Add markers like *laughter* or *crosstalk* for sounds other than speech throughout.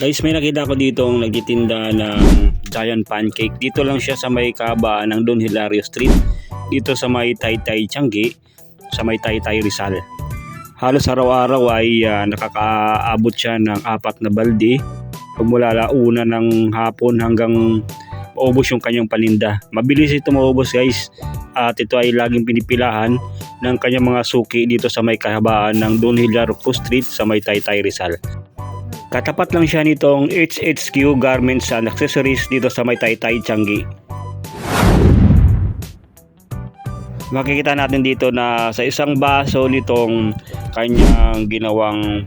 Guys, may nakita ko dito ang nagtitinda ng giant pancake. Dito lang siya sa may kabaan ng Don Hilario Street. Dito sa may Taytay Changi, sa may Taytay Rizal. Halos araw-araw ay ah, nakakaabot siya ng apat na balde. Pagmula una ng hapon hanggang maubos yung kanyang paninda. Mabilis ito maubos guys. At ito ay laging pinipilahan ng kanyang mga suki dito sa may kahabaan ng Don Hilario Street sa may Taytay Rizal. Katapat lang siya nitong HHQ Garments and Accessories dito sa may Taytay, Changi. Makikita natin dito na sa isang baso nitong kanyang ginawang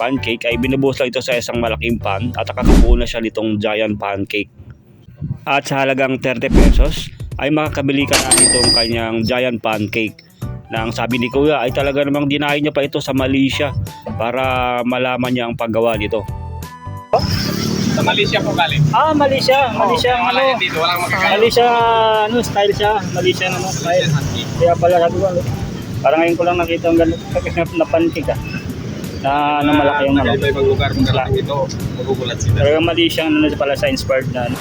pancake ay binubuhos lang ito sa isang malaking pan at nakakabuo na siya nitong giant pancake. At sa halagang 30 pesos ay makakabili ka na nitong kanyang giant pancake na ang sabi ni Kuya ay talaga namang dinayo niya pa ito sa Malaysia para malaman niya ang paggawa nito. Sa Malaysia po galing. Ah, Malaysia. Malaysia ang wala ano. dito, walang magkakayo. Malaysia ano style siya. Malaysia naman style. Kaya pala sabi ko, ano, parang ngayon ko lang nakita ang ganun na pancake ah. Na, na malaki yung ano. Iba ibang lugar pagkarating ito, magugulat sila. Talaga Malaysia ano pala sa inspired na. ano.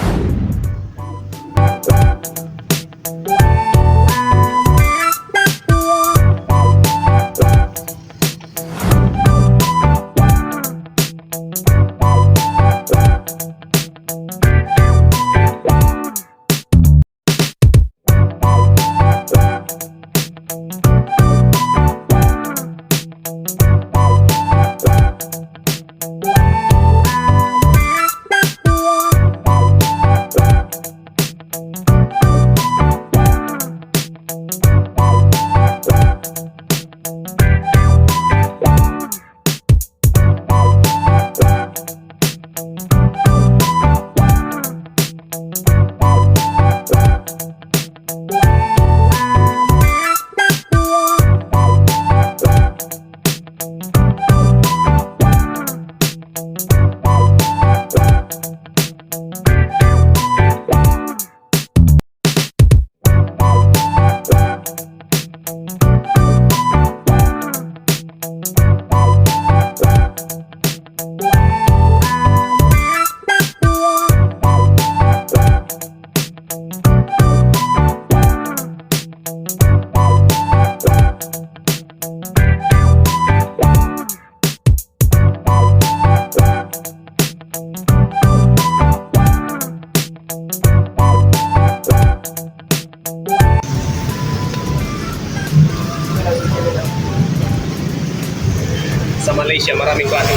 Sa Malaysia, maraming klase.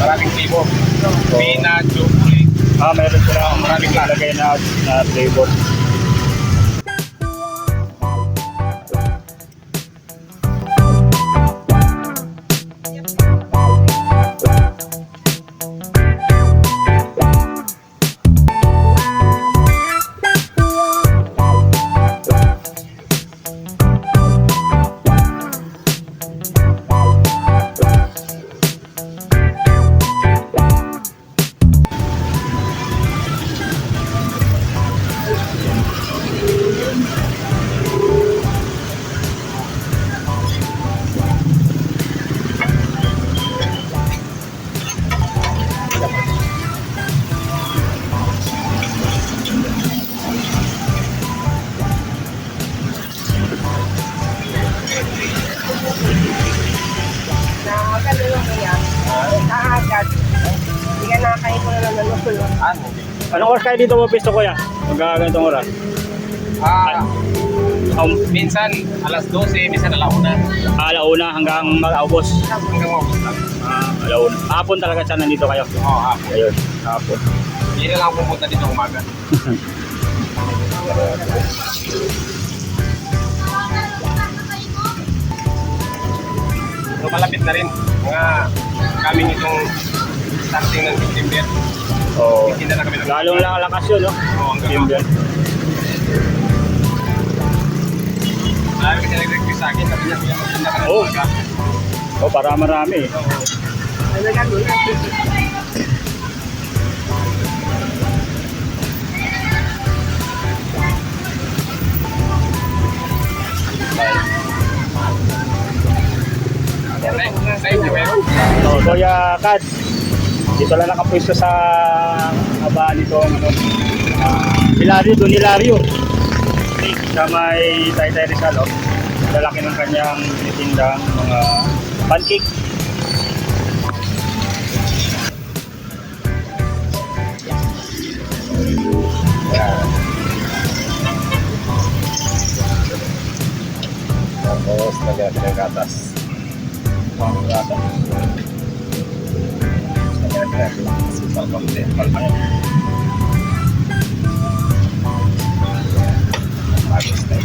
Maraming tipo. Peanut, chocolate. Ah, meron sila Maraming klase. lagay na, na flavor. Anong oras kayo dito mo pisto kuya? Magkakantong oras? Ah, Um, minsan alas 12, minsan alauna. alauna hanggang mag-aubos. Hanggang maubos lang. Ah, alauna. Hapon talaga siya nandito kayo. Oo, hapon. Ayun, hapon. Hindi na lang pumunta dito umaga. *laughs* So malapit na rin. Mga kaming itong starting ng September. Oo. Hindi na kami Lalong lang lakas yun, no? Oo, hanggang Timber. Marami kasi nag-request sa akin. Sabi niya, kuya, magtinda ka ng Oo. umaga. Oh, para marami. Oo. Ano gano'n? Sa- Sa inyo meron? So, Kuya Kad, Dito lang nakapwesto sa haba nito ano, uh, Hilario, Don Hilario. Okay, sa may Taytay Rizal, oh. Lalaki ng kanyang tindang mga pancake. Yan. Tapos, lagyan ng gatas. Mga gatas. Natin ng sipal konti. Palpay. Bagos na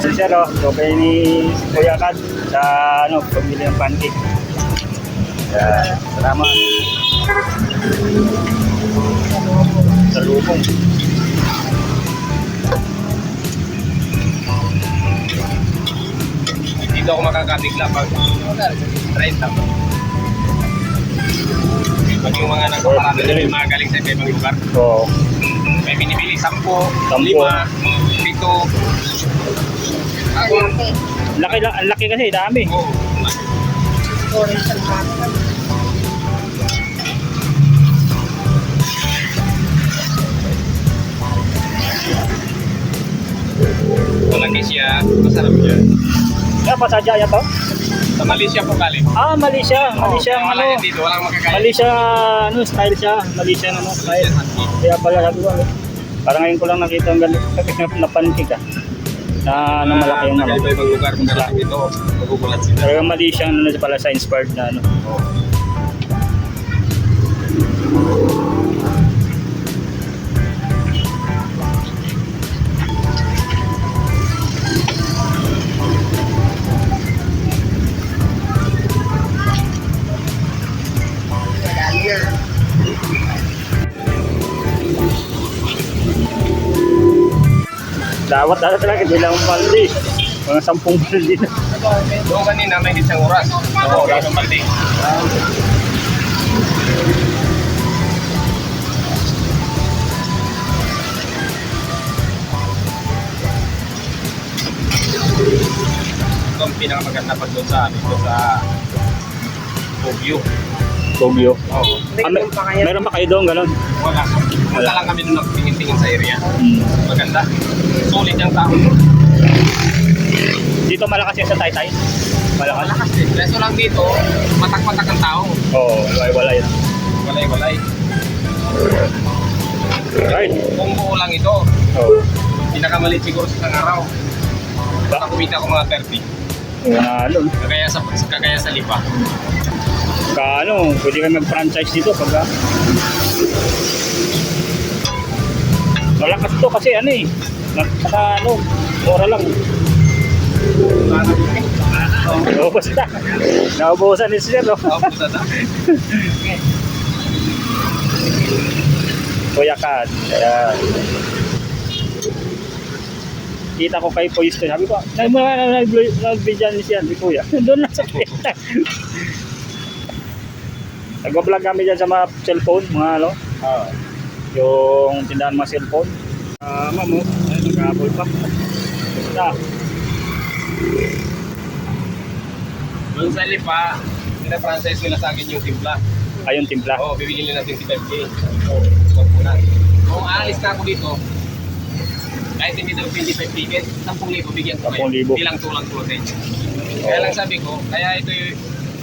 kasi sir, oh, so kayo ni Kuya Kat sa ano, pamili ng pancake. Yan, salamat. Sa. Dito ako makakabigla pag 30. Pag yung mga nagpaparada nila yung mga galing sa ibang lugar, So, may binibili 10, 5, Sampu. 7. Laki, ang laki kasi, dami. oh, sa mga. malaki siya, masarap siya. Kaya pasadya yan to? Sa Malaysia po galing. Ah, Malaysia. Malaysia, Oh, ano, yan dito, walang makakain. Malaysia, ano, style siya. Malaysia, ano, style. Malaysia, Kaya pala ano, parang ngayon ko lang nakita ang ganito *laughs* na, na pancake ah. Na, na malaki yung ano. Sa ibang lugar, kung darating dito, magugulat sila. Pero Malaysia, ano na pala sa inspired na ano. Oh. Dawat dawat talaga, hindi lang balde. Mga sampung balde na. Doon kanina, may isang oras. Oo, oras ng balde. Ito ang pinakamaganda pag doon sa, dito sa Pogyo. Tokyo. Oo. Ah, may, pa kayo. meron ba kayo doon, gano'n? Wala. Wala lang kami doon nagtingin-tingin sa area. Hmm. Maganda. Solid yung tao. Dito malakas yan sa Taytay. Malakas? Malakas din. Resto lang dito, matak-matak ang tao. Oo, oh, wala, wala yan. Walay-walay. Right. Kung buo lang ito, Oo. pinakamalit siguro sa isang araw. Baka kumita ko mga 30. Wala, ano. Kagaya sa, kagaya sa lipa. Ka, ano, pwede kayo mag-franchise dito pag Malakas to kasi ano eh. Saka ano, mura lang. Naubos na. Naubusan ni Sir, no? Tapos na *laughs* Kuya Kat. Ayan. Kita ko kay Poisto. Sabi ko, nag mo na nag-video ni siya, si Kuya. *laughs* Doon lang sa *laughs* pesta. Nag-vlog kami dyan sa mga cellphone, mga ano, Oo. yung tindahan mga cellphone. Ah, ma'am, nag-apple pa. Basta. Doon sa lipa, pina-franchise nila sa akin yung timpla. Ayun, timpla. Oo, bibigyan nila 25k. Oo, wag mo na. Kung aalis na ako dito, kahit hindi daw 25 ticket, 10,000 bigyan ko kayo. 10,000. Hindi lang tulang tulang Kaya lang sabi ko, kaya ito yung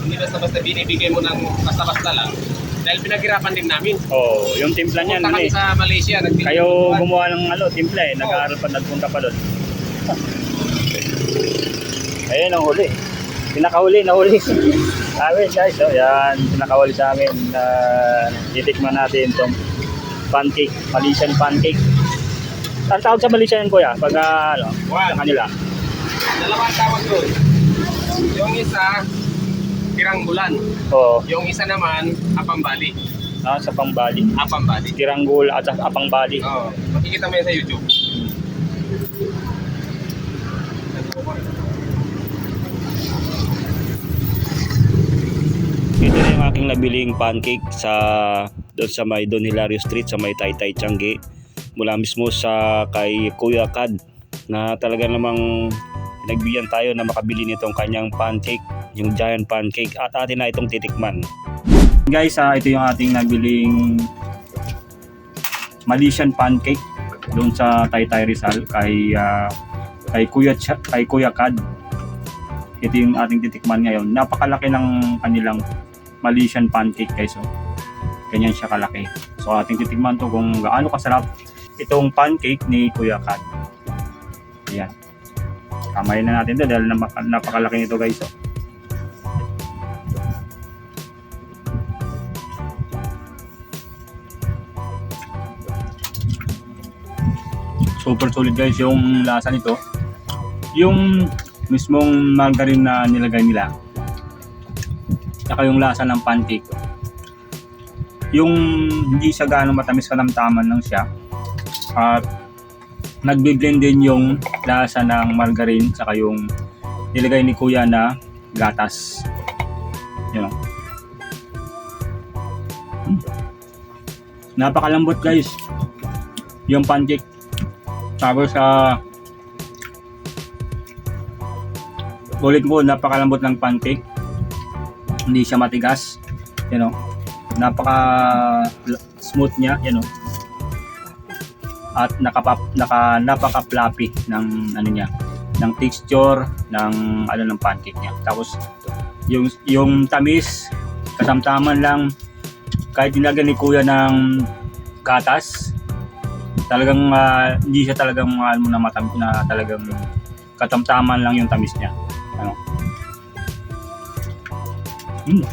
hindi basta-basta binibigay mo ng basta-basta lang. Dahil pinaghirapan din namin. Oh, yung timpla niyan, Punta kami eh. sa Malaysia. Kayo gumawa ng ano, timpla eh. Nag-aaral pa, nagpunta pa doon. *laughs* Ayun ang huli. Pinakahuli, nahuli. Amin *laughs* guys, oh, yan. Pinakahuli sa amin. na titikman natin itong pancake, Malaysian pancake. Ang tawag sa Malaysian kuya, pag ah, ano, sa kanila. Dalawang tawag doon. Yung isa, tiranggulan. Oo, Yung isa naman, apambali. ah, sa Pangbali. Apambali. Tiranggol at sa Apang Bali. Oo. Makikita mo yan sa YouTube. Ito na yung aking nabiling pancake sa doon sa may Don Hilario Street sa may Taytay Tiangge mula mismo sa kay Kuya Kad na talaga namang nagbigyan tayo na makabili nitong kanyang pancake yung giant pancake at atin na itong titikman guys ah, ito yung ating nabiling Malaysian pancake doon sa Taytay Rizal kay ah, kay Kuya Ch- kay Kuya Kad ito yung ating titikman ngayon napakalaki ng kanilang Malaysian pancake guys. So, ganyan siya kalaki. So ating titikman to kung gaano kasarap itong pancake ni Kuya Kad. Ayan. Kamayin na natin to dahil napaka- napakalaki nito guys. Oh. Super solid guys yung lasa nito. Yung mismong margarine na nilagay nila saka yung lasa ng pancake. Yung hindi siya gaano matamis kanamtaman lang siya. At nagbi-blend din yung lasa ng margarine saka yung nilagay ni Kuya na gatas. Yun. o. Hmm. Napakalambot guys. Yung pancake. Tapos sa ulit ko, napakalambot ng pancake. Hindi siya matigas. You know napaka smooth niya you know. At nakapa, naka napaka fluffy ng ano niya ng texture ng ano ng pancake niya. Tapos yung yung tamis kasamtaman lang kahit nilagyan ni kuya ng gatas talagang ah, hindi siya talagang ano na matam na talagang katamtaman lang yung tamis niya ano Hmm.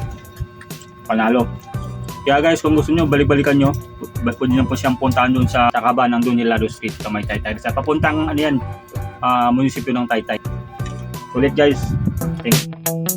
Panalo. Kaya guys, kung gusto nyo, balik-balikan nyo, pwede nyo po siyang puntahan doon sa Takaba ng Don Hilaro Street sa may Taytay. Sa papuntang ano yan, ah, munisipyo ng Taytay. Ulit guys. Thank you.